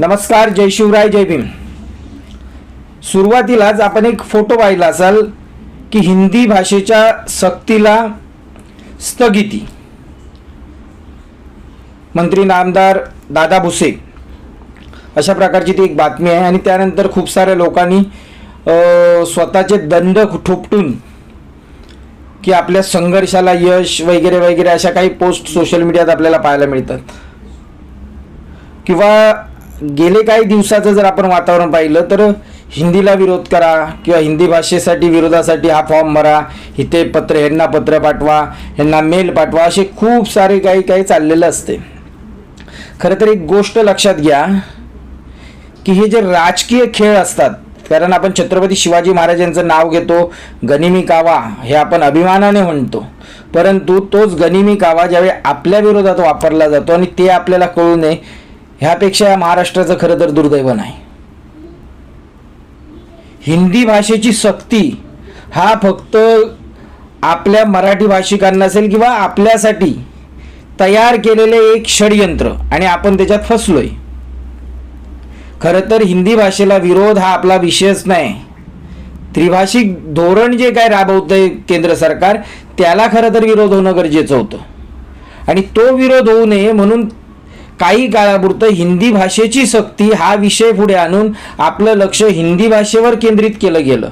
नमस्कार जय शिवराय जय भीम. सुरुवातीलाच आपण एक फोटो पाहिला असाल की हिंदी भाषेच्या सक्तीला स्थगिती. मंत्री नामदार दादा भुसे. अशा प्रकारची ती एक बातमी आहे आणि त्यानंतर खूप साऱ्या लोकांनी स्वतःचे दंड ठोपटून की आपल्या संघर्षाला यश वगैरे वगैरे अशा काही पोस्ट सोशल मीडियात आपल्याला पाहायला मिळतात. किंवा गेले काही दिवसाचं जर आपण वातावरण पाहिलं तर हिंदीला विरोध करा किंवा हिंदी भाषेसाठी विरोधासाठी हा फॉर्म भरा. इथे पत्र ह्यांना पत्र पाठवा ह्यांना मेल पाठवा असे खूप सारे काही काही चाललेलं असते. खरं तर एक गोष्ट लक्षात घ्या की हे जे राजकीय खेळ असतात कारण आपण छत्रपती शिवाजी महाराजांचं नाव घेतो गनिमी कावा हे आपण अभिमानाने म्हणतो. परंतु तोच गनिमी कावा ज्यावेळी आपल्या विरोधात वापरला जातो आणि ते आपल्याला कळू नये ह्यापेक्षा महाराष्ट्राचं खरं तर दुर्दैव नाही. हिंदी भाषेची सक्ती हा फक्त आपल्या मराठी भाषिकांना असेल किंवा आपल्यासाठी तयार केलेले एक षडयंत्र आणि आपण त्याच्यात फसलोय. खरं तर हिंदी भाषेला विरोध हा आपला विषयच नाही. त्रिभाषिक धोरण जे काय राबवतंय केंद्र सरकार त्याला खरं तर विरोध होणं गरजेचं होतं. आणि तो विरोध होऊ नये म्हणून काही काळापुरतं हिंदी भाषेची सक्ती हा विषय पुढे आणून आपलं लक्ष हिंदी भाषेवर केंद्रित केलं गेलं.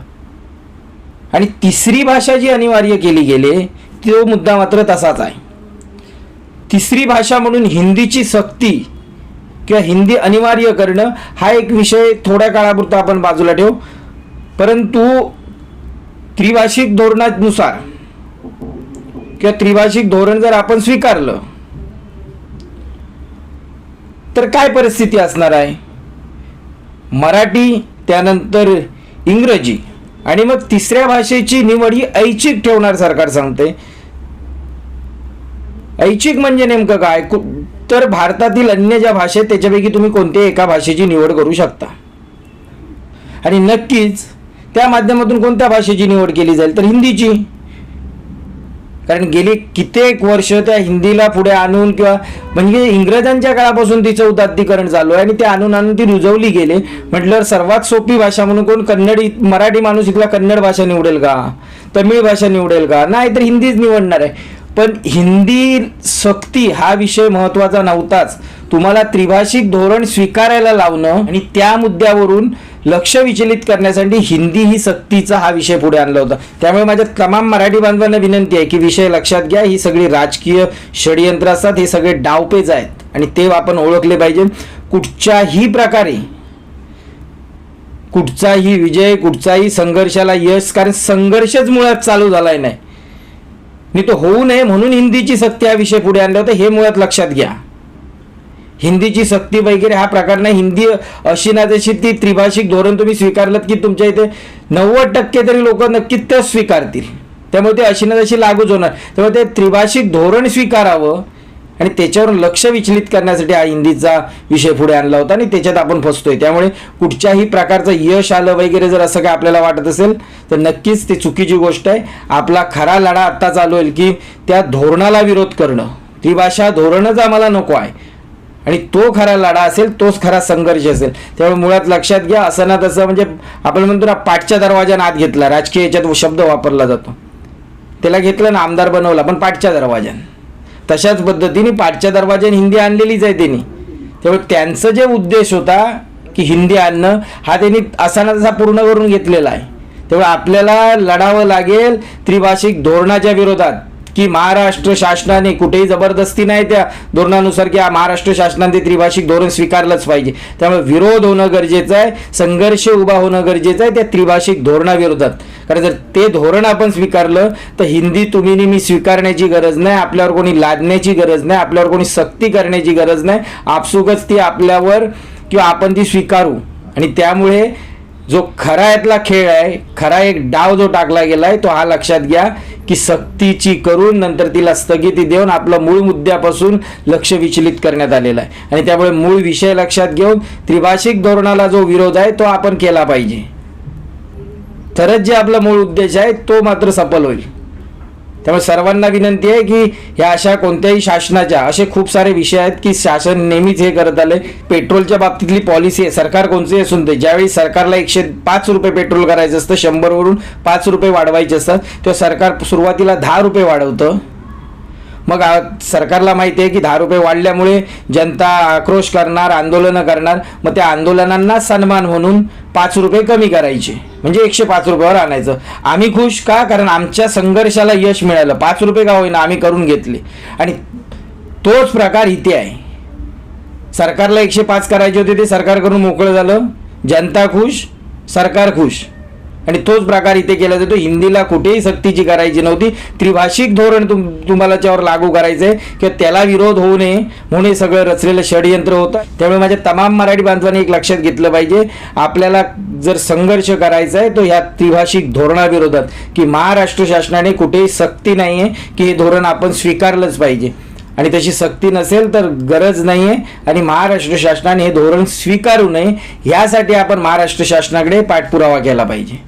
आणि तिसरी भाषा जी अनिवार्य केली गेली तो मुद्दा मात्र तसाच आहे. तिसरी भाषा म्हणून हिंदीची सक्ती किंवा हिंदी अनिवार्य करणं हा एक विषय थोड्या काळापुरता आपण बाजूला ठेवू. परंतु त्रिभाषिक धोरणानुसार किंवा त्रिभाषिक धोरण जर आपण स्वीकारलं तर काय परिस्थिती असणार आहे? मराठी त्यानंतर इंग्रजी आणि मग तिसऱ्या भाषेची निवड ही ऐच्छिक ठेवणार सरकार सांगते. ऐच्छिक म्हणजे नेमकं काय? तर भारतातील अन्य ज्या भाषा आहेत त्याच्यापैकी तुम्ही कोणत्याही एका भाषेची निवड करू शकता. आणि नक्कीच त्या माध्यमातून कोणत्या भाषेची निवड केली जाईल? तर हिंदीची. कारण गेली कित्येक वर्ष त्या हिंदीला पुढे आणून किंवा म्हणजे इंग्रजांच्या काळापासून तिचं उदात्तीकरण चालू आहे आणि ते आणून आणून ती रुजवली गेले. म्हटल्यावर सर्वात सोपी भाषा म्हणून कोण कन्नड मराठी माणूस इथला कन्नड भाषा निवडेल का? तमिळ भाषा निवडेल का? नाही तर हिंदीच निवडणार आहे. पण हिंदी सक्ती हा विषय महत्त्वाचा नव्हताच. तुम्हाला त्रिभाषिक धोरण स्वीकारायला लावणं आणि त्या मुद्द्यावरून लक्ष विचलित करण्यासाठी हिंदी ही सक्तीचा हा विषय पुढे आणला होता. त्यामुळे माझ्या तमाम मराठी बांधवांना विनंती आहे की विषय लक्षात घ्या. ही सगळी राजकीय षडयंत्र असतात हे सगळे डावपेच आहेत. आणि ते आपण ओळखले पाहिजे. कुठच्याही प्रकारे कुठचाही विजय कुठचाही संघर्षाला यश कारण संघर्षच मुळात चालू झालाय नाही. तो होऊ नये म्हणून हिंदीची सक्ती हा विषय पुढे आणला होता. हे मुळात लक्षात घ्या. हिंदीची सक्ती वगैरे हा प्रकार नाही. हिंदी अशी ना तशी ती त्रिभाषिक धोरण तुम्ही स्वीकारलं की तुमच्या इथे नव्वद टक्के तरी लोक नक्कीच त्या स्वीकारतील. त्यामुळे ते अशी ना तशी लागूच होणार. त्यामुळे ते त्रिभाषिक धोरण स्वीकारावं आणि त्याच्यावर लक्ष विचलित करण्यासाठी हा हिंदीचा विषय पुढे आणला होता आणि त्याच्यात आपण फसतोय. त्यामुळे कुठच्याही प्रकारचं यश आलं वगैरे जर असं काय आपल्याला वाटत असेल तर नक्कीच ती चुकीची गोष्ट आहे. आपला खरा लढा आत्ता चालू होईल की त्या धोरणाला विरोध करणं. ती भाषा धोरणच आम्हाला नको आहे. आणि तो खरा लढा असेल तोच खरा संघर्ष असेल. त्यामुळे मुळात लक्षात घ्या असं ना तसं म्हणजे आपण म्हणतो ना पाठच्या दरवाजाने आत घेतला राजकीय याच्यात शब्द वापरला जातो. त्याला घेतलं ना आमदार बनवला पण पाठच्या दरवाजाने तशाच पद्धतीने पाठच्या दरवाजाने हिंदी आणलेलीच आहे त्यांनी. त्यामुळे त्यांचं जे उद्देश होता की हिंदी आणणं हा त्यांनी असा ना तसा पूर्ण करून घेतलेला आहे. त्यामुळे आपल्याला लढावं लागेल त्रिभाषिक धोरणाच्या विरोधात. की महाराष्ट्र शासनाने कुठेही जबरदस्ती नाही त्या धोरणानुसार की महाराष्ट्र शासनाने त्रिभाषिक धोरण स्वीकारलंच पाहिजे. त्यामुळे विरोध होणं गरजेचं आहे संघर्ष उभा होणं गरजेचं आहे त्या त्रिभाषिक धोरणाविरोधात. कारण जर ते धोरण आपण स्वीकारलं तर हिंदी तुम्ही नेहमी मी स्वीकारण्याची गरज नाही आपल्यावर कोणी लादण्याची गरज नाही आपल्यावर कोणी सक्ती करण्याची गरज नाही. आपसुकच ती आपल्यावर किंवा आपण ती स्वीकारू. आणि त्यामुळे जो खरा यातला खेळ आहे खरा एक डाव जो टाकला गेलाय तो हा लक्षात घ्या की सक्तीची करून नंतर तिला स्थगिती देऊन आपलं मूळ मुद्द्यापासून लक्ष विचलित करण्यात आलेलं आहे. आणि त्यामुळे मूळ विषय लक्षात घेऊन त्रिभाषिक धोरणाला जो विरोध आहे तो आपण केला पाहिजे. तरच जे आपला मूळ उद्देश आहे तो मात्र सफल होईल. त्यामुळे सर्वांना विनंती आहे की ह्या अशा कोणत्याही शासनाच्या असे खूप सारे विषय आहेत की शासन नेहमीच हे करत आले पेट्रोलच्या बाबतीतली पॉलिसी आहे. सरकार कोणतेही असून ते ज्यावेळी सरकारला एकशे पाच रुपये पेट्रोल करायचं असतं शंभरवरून पाच रुपये वाढवायचे असतात तेव्हा सरकार सुरुवातीला दहा रुपये वाढवतं. मग सरकारला माहिती आहे की दहा रुपये वाढल्यामुळे जनता आक्रोश करणार आंदोलनं करणार मग त्या आंदोलनांना सन्मान म्हणून पाच रुपये कमी करायचे. म्हणजे एकशे पाच रुपयावर आणायचं. आम्ही खुश का? कारण आमच्या संघर्षाला यश मिळालं. पाच रुपये का होईना? आम्ही करून घेतले. आणि तोच प्रकार इथे आहे. सरकारला एकशे पाच करायचे होते ते सरकारकडून मोकळं झालं. जनता खुश सरकार खुश. आणि तोच प्रकार इथे केला जातो. हिंदीला कुठेही सक्तीची करायची नव्हती. त्रिभाषिक धोरण तुम तुम्हाला त्यावर लागू करायचं आहे किंवा त्याला विरोध होऊ नये म्हणून हे सगळं रचलेलं षडयंत्र होतं. त्यामुळे माझ्या तमाम मराठी बांधवांनी एक लक्षात घेतलं पाहिजे. आपल्याला जर संघर्ष करायचा आहे तो ह्या त्रिभाषिक धोरणाविरोधात की महाराष्ट्र शासनाने कुठेही सक्ती नाही आहे की हे धोरण आपण स्वीकारलंच पाहिजे. आणि तशी सक्ती नसेल तर गरज नाही आहे आणि महाराष्ट्र शासनाने हे धोरण स्वीकारू नये. ह्यासाठी आपण महाराष्ट्र शासनाकडे पाठपुरावा केला पाहिजे.